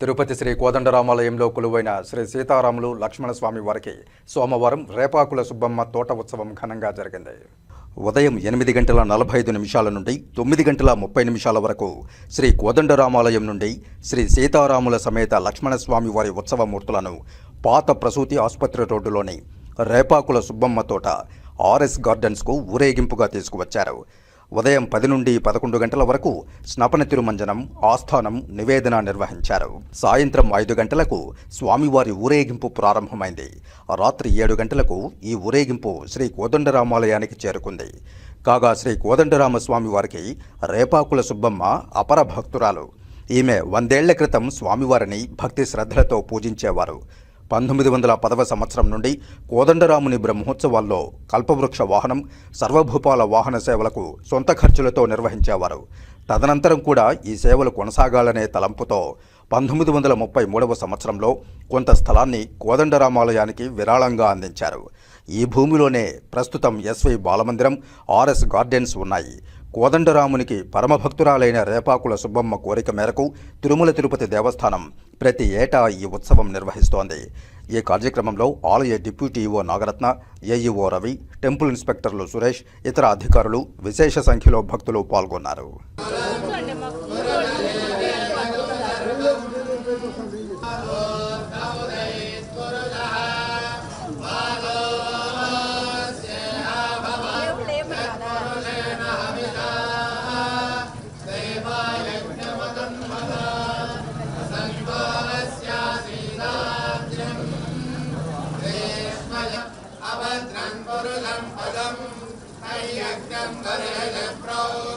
తిరుపతి శ్రీ కోదండరామాలయంలో కొలువైన శ్రీ సీతారాములు లక్ష్మణస్వామి వారికి సోమవారం రేపాకుల సుబ్బమ్మ తోట ఉత్సవం ఘనంగా జరిగింది. ఉదయం ఎనిమిది గంటల నలభై ఐదు నిమిషాల నుండి తొమ్మిది గంటల ముప్పై నిమిషాల వరకు శ్రీ కోదండరామాలయం నుండి శ్రీ సీతారాముల సమేత లక్ష్మణస్వామి వారి ఉత్సవమూర్తులను పాత ప్రసూతి ఆసుపత్రి రోడ్డులోని రేపాకుల సుబ్బమ్మ తోట ఆర్ఎస్ గార్డెన్స్కు ఊరేగింపుగా తీసుకువచ్చారు. ఉదయం పది నుండి పదకొండు గంటల వరకు స్నపన తిరుమంజనం ఆస్థానం నివేదన నిర్వహించారు. సాయంత్రం ఐదు గంటలకు స్వామివారి ఊరేగింపు ప్రారంభమైంది. రాత్రి ఏడు గంటలకు ఈ ఊరేగింపు శ్రీ కోదండరామాలయానికి చేరుకుంది. కాగా శ్రీ కోదండరామస్వామి వారికి రేపాకుల సుబ్బమ్మ అపర భక్తురాలు. ఈమె వందేళ్ళ క్రితం స్వామివారిని భక్తి శ్రద్ధలతో పూజించేవారు. పంతొమ్మిది వందల పదవ సంవత్సరం నుండి కోదండరాముని బ్రహ్మోత్సవాల్లో కల్పవృక్ష వాహనం సర్వభూపాల వాహన సేవలకు సొంత ఖర్చులతో నిర్వహించేవారు. తదనంతరం కూడా ఈ సేవలు కొనసాగాలనే తలంపుతో పంతొమ్మిది వందల ముప్పై మూడవ సంవత్సరంలో కొంత స్థలాన్ని కోదండరామాలయానికి విరాళంగా అందించారు. ఈ భూమిలోనే ప్రస్తుతం ఎస్వి బాలమందిరం ఆర్ఎస్ గార్డెన్స్ ఉన్నాయి. కోదండరామునికి పరమభక్తురాలైన రేపాకుల సుబ్బమ్మ కోరిక మేరకు తిరుమల తిరుపతి దేవస్థానం ప్రతి ఏటా ఈ ఉత్సవం నిర్వహిస్తోంది. ఈ కార్యక్రమంలో ఆలయ deputy EO Nagaratna AEO Ravi temple ఇన్స్పెక్టర్లు Suresh ఇతర అధికారులు విశేష సంఖ్యలో భక్తులు పాల్గొన్నారు. भद्रम् गुरुलम् पदम्। अय्यग्रम् वरेण प्रो